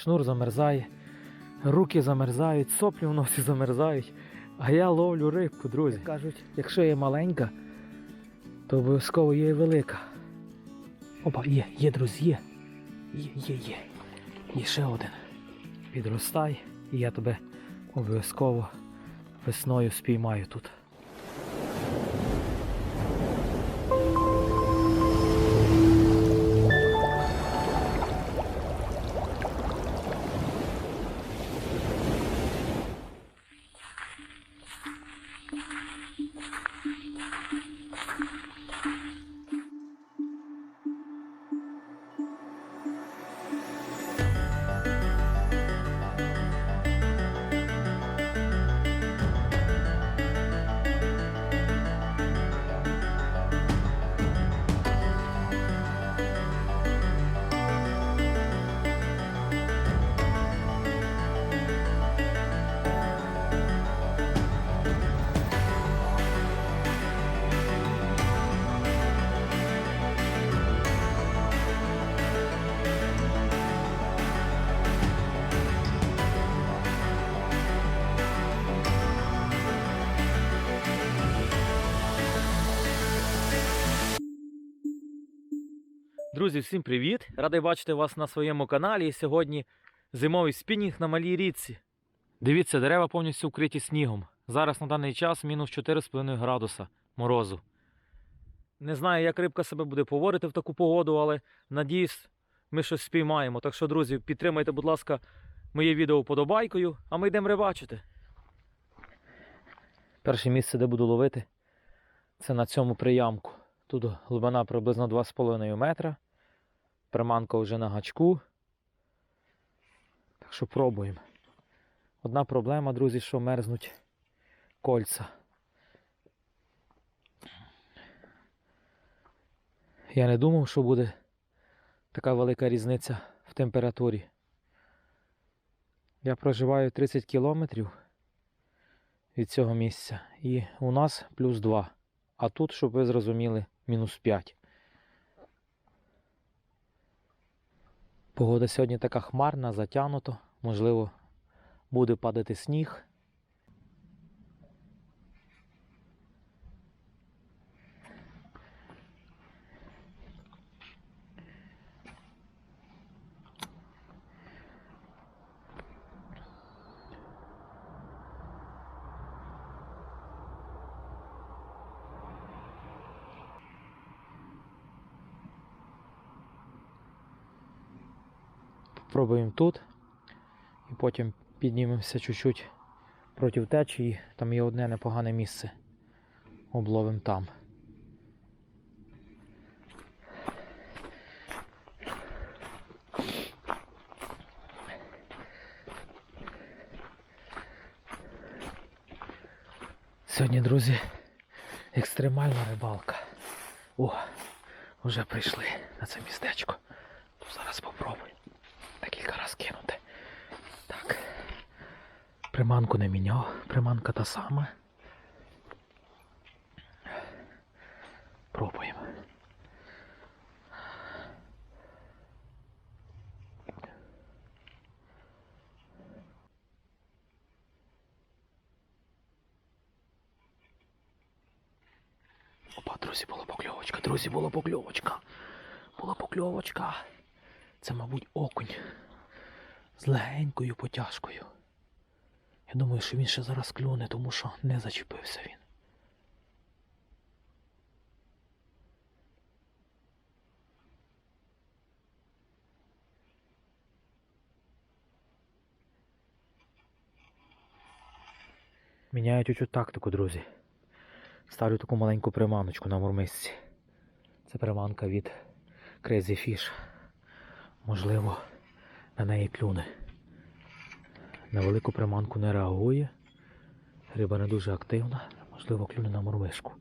шнур замерзає, руки замерзають, соплі в носі замерзають. А я ловлю рибку, друзі. Кажуть, якщо є маленька, то обов'язково є і велика. Опа, є, є, друзі, є. Є, є, є. Є ще один. Підростай, і я тебе обов'язково весною спіймаю тут. Друзі, всім привіт! Радий бачити вас на своєму каналі. І сьогодні зимовий спінінг на малій річці. Дивіться, дерева повністю вкриті снігом. Зараз на даний час мінус 4,5 градуса морозу. Не знаю, як рибка себе буде поводити в таку погоду, але надіюсь, ми щось спіймаємо. Так що, друзі, підтримайте, будь ласка, моє відео подобайкою, а ми йдемо рибачити. Перше місце, де буду ловити, це на цьому приямку. Тут глибина приблизно 2,5 метра. Приманка вже на гачку. Так що пробуємо. Одна проблема, друзі, що мерзнуть кольця. Я не думав, що буде така велика різниця в температурі. Я проживаю 30 кілометрів від цього місця. І у нас плюс 2. А тут, щоб ви зрозуміли, мінус 5. Погода сьогодні така хмарна, затягнуто. Можливо, буде падати сніг. Пробуємо тут. І потім піднімемося чуть-чуть проти течії. Там є одне непогане місце. Обловимо там. Сьогодні, друзі, екстремальна рибалка. О, вже прийшли на це містечко. Приманку не міняв, приманка та сама. Пробуємо. Опа, друзі, була покльовочка, друзі, була покльовочка. Була покльовочка. Це, мабуть, окунь з легенькою потяжкою. Я думаю, що він ще зараз клюне, тому що не зачепився він. Міняю чуть-чуть тактику, друзі. Ставлю таку маленьку приманочку на мурмисці. Це приманка від Crazy Fish. Можливо, на неї клюне. На велику приманку не реагує. Риба не дуже активна, можливо, клюне на морвишку.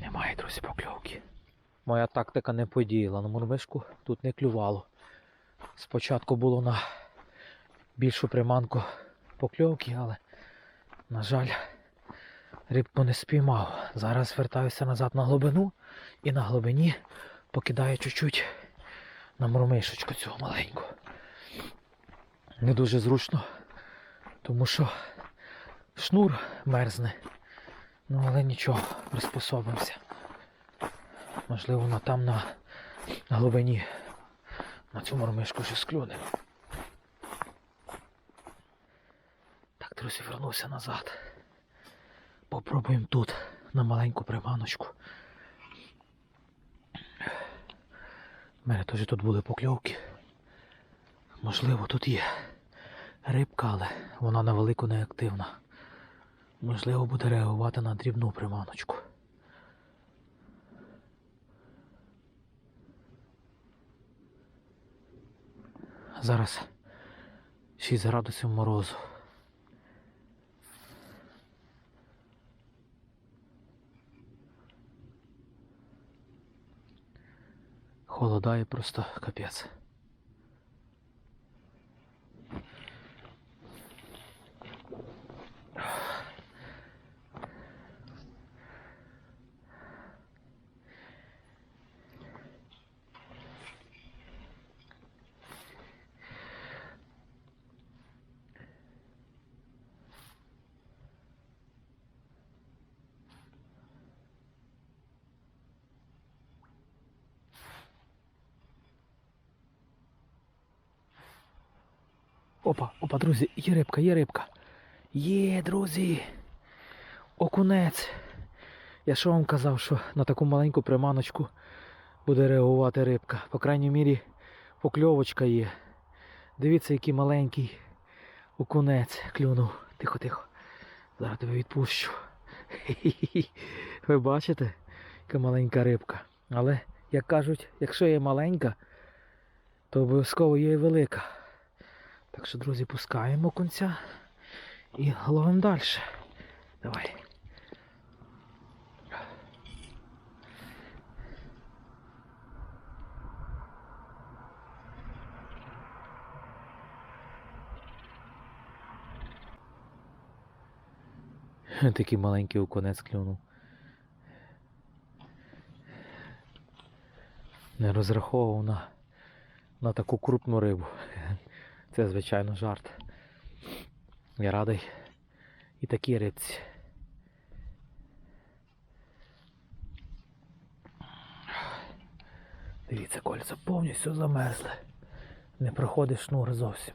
Немає, друзі, покльовки. моя тактика не подіяла. На мурмишку тут не клювало. Спочатку було на більшу приманку покльовки, але, на жаль, рибку не спіймав. Зараз вертаюся назад на глибину і на глибині покидаю чуть-чуть на мурмишечку цю маленьку. Не дуже зручно, тому що шнур мерзне. Ну, але нічого, приспособився. Можливо, вона там на глибині на цю мормишку щось клюне. Так, друзі, вернуся назад. Попробуємо тут на маленьку приманочку. У мене теж тут були покльовки. Можливо, тут є рибка, але вона на велику не. Можливо, буде реагувати на дрібну приманочку. Зараз 6 градусів морозу. Холодає просто капець. Опа, опа, друзі, є рибка, є рибка. Є, друзі. Окунець. Я що вам казав, що на таку маленьку приманочку буде реагувати рибка. По крайній мірі покльовочка є. Дивіться, який маленький окунець клюнув. Тихо, тихо. Зараз тебе відпущу. Ви бачите, яка маленька рибка. Але, як кажуть, якщо є маленька, то обов'язково є і велика. Так що, друзі, пускаємо кінця і ловимо далі. Давай. Такий маленький оконець клюнув. Не розраховував на, на таку крупну рибу. Це, звичайно, жарт. Я радий і такі рибці. Дивіться, кольця повністю замерзли. Не проходить шнур зовсім.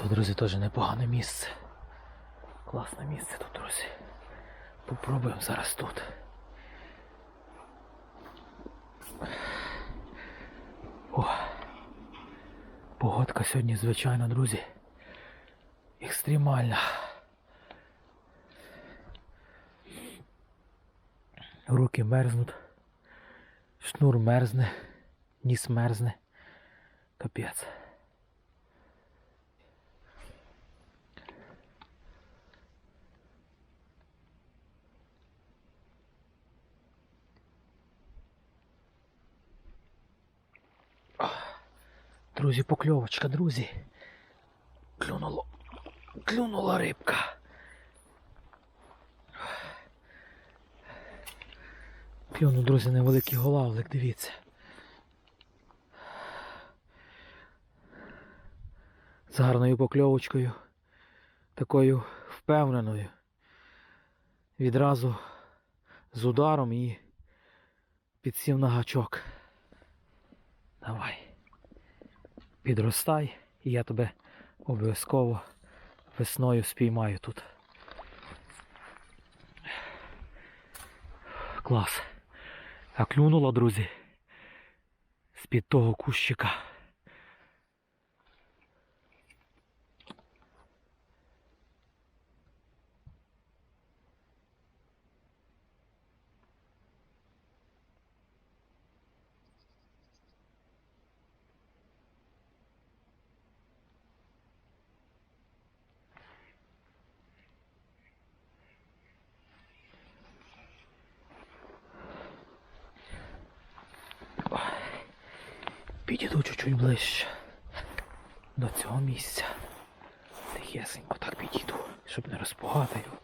Тут, друзі, теж непогане місце. Класне місце тут, друзі. Попробуємо зараз тут. О, погодка сьогодні, звичайно, друзі. Екстремальна. Руки мерзнуть. Шнур мерзне, ніс мерзне. Капець. Друзі, покльовочка, друзі. Клюнуло. Клюнула рибка. Клюнув, друзі, невеликий голавлик, дивіться. З гарною покльовочкою. Такою впевненою. Відразу з ударом і підсів на гачок. Давай підростай, і я тебе обов'язково весною спіймаю тут. Клас. А клюнула, друзі. З-під того кущика. Підійду чуть-чуть ближче до цього місця. Тихесенько так підійду, щоб не розпугати його.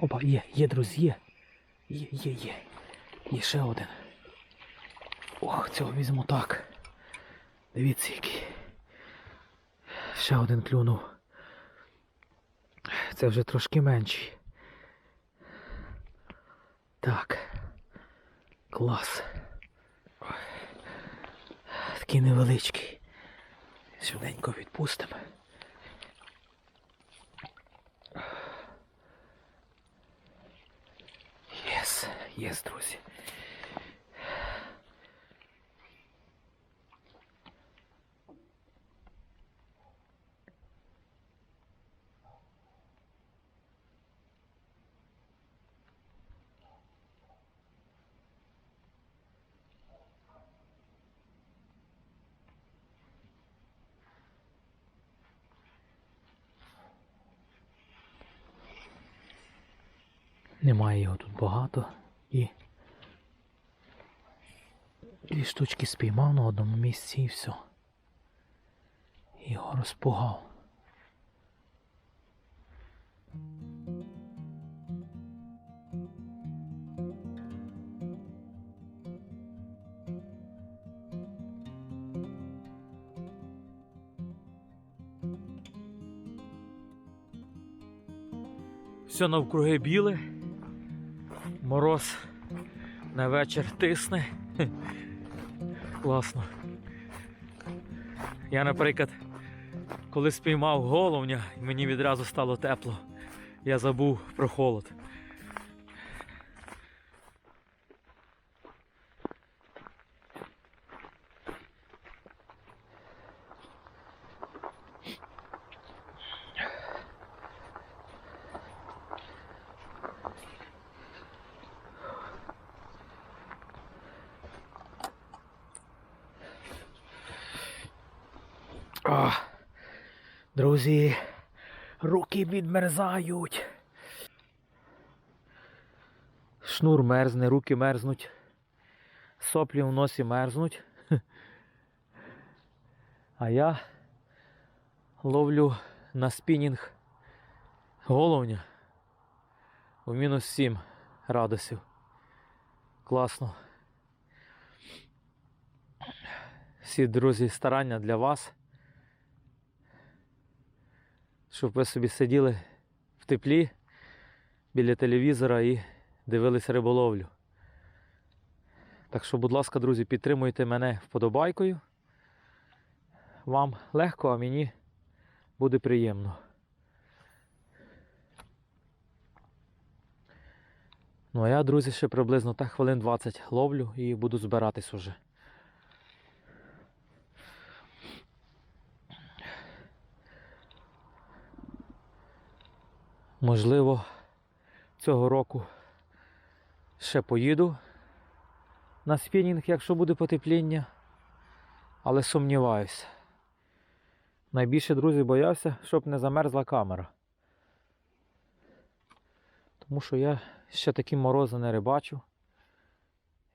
Опа, є, є, друзі, є. Є, є, є. Є ще один. Ох, цього візьму так. Дивіться який. Ще один клюнув. Це вже трошки менший. Так. Клас. Такий невеличкий. Швиденько відпустимо. Єс, єс, друзі. Немає його тут багато і дві штучки спіймав на одному місці і все. Його розпугав. Все навкруги біле. Мороз на вечір тисне. Класно. Я, наприклад, коли спіймав головня, мені відразу стало тепло. Я забув про холод. Друзі, руки відмерзають. Шнур мерзне, руки мерзнуть. Соплі в носі мерзнуть. А я ловлю на спінінг головня у мінус 7 градусів. Класно. Всі друзі старання для вас щоб ви собі сиділи в теплі біля телевізора і дивились риболовлю. Так що, будь ласка, друзі, підтримуйте мене вподобайкою. Вам легко, а мені буде приємно. Ну а я, друзі, ще приблизно так хвилин 20 ловлю і буду збиратись уже. Можливо, цього року ще поїду на спінінг, якщо буде потепління. Але сумніваюся. Найбільше, друзі, боявся, щоб не замерзла камера. Тому що я ще такі морози не рибачу.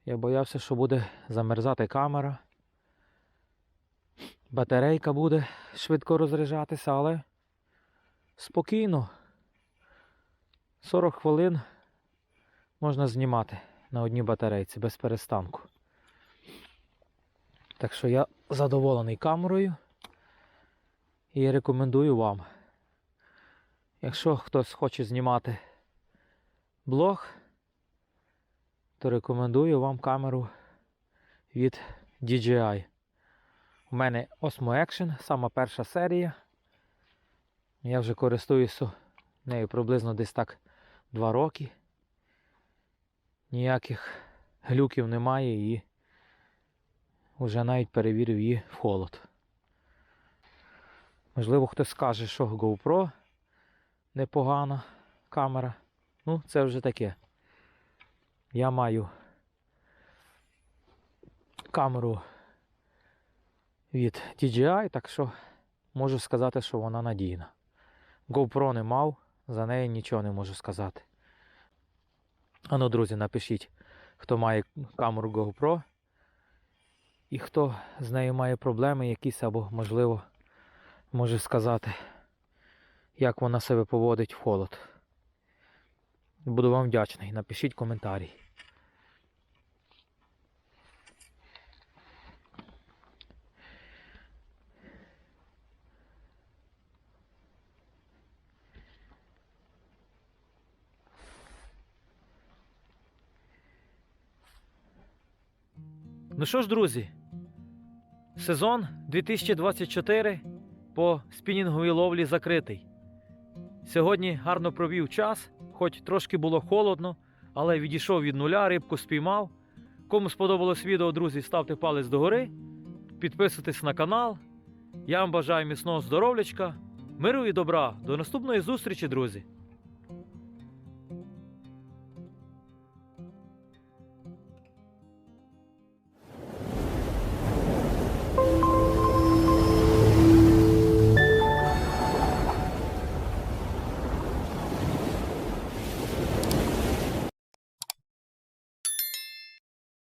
Я боявся, що буде замерзати камера. Батарейка буде швидко розряджатися, але спокійно. 40 хвилин можна знімати на одній батарейці без перестанку. Так що я задоволений камерою і рекомендую вам. Якщо хтось хоче знімати блог, то рекомендую вам камеру від DJI. У мене Osmo Action, сама перша серія. Я вже користуюся нею приблизно десь так 2 роки. Ніяких глюків немає і вже навіть перевірив її в холод. Можливо, хтось скаже, що GoPro непогана камера. Ну, це вже таке. Я маю камеру від DJI, так що можу сказати, що вона надійна. GoPro не мав, за неї нічого не можу сказати. Ану, друзі, напишіть, хто має камеру GoPro і хто з нею має проблеми якісь або, можливо, може сказати, як вона себе поводить в холод. Буду вам вдячний. Напишіть коментарі. Ну що ж, друзі, сезон 2024 по спінінговій ловлі закритий. Сьогодні гарно провів час, хоч трошки було холодно, але відійшов від нуля, рибку спіймав. Кому сподобалось відео, друзі, ставте палець догори, підписуйтесь на канал. Я вам бажаю міцного здоров'ячка, миру і добра. До наступної зустрічі, друзі!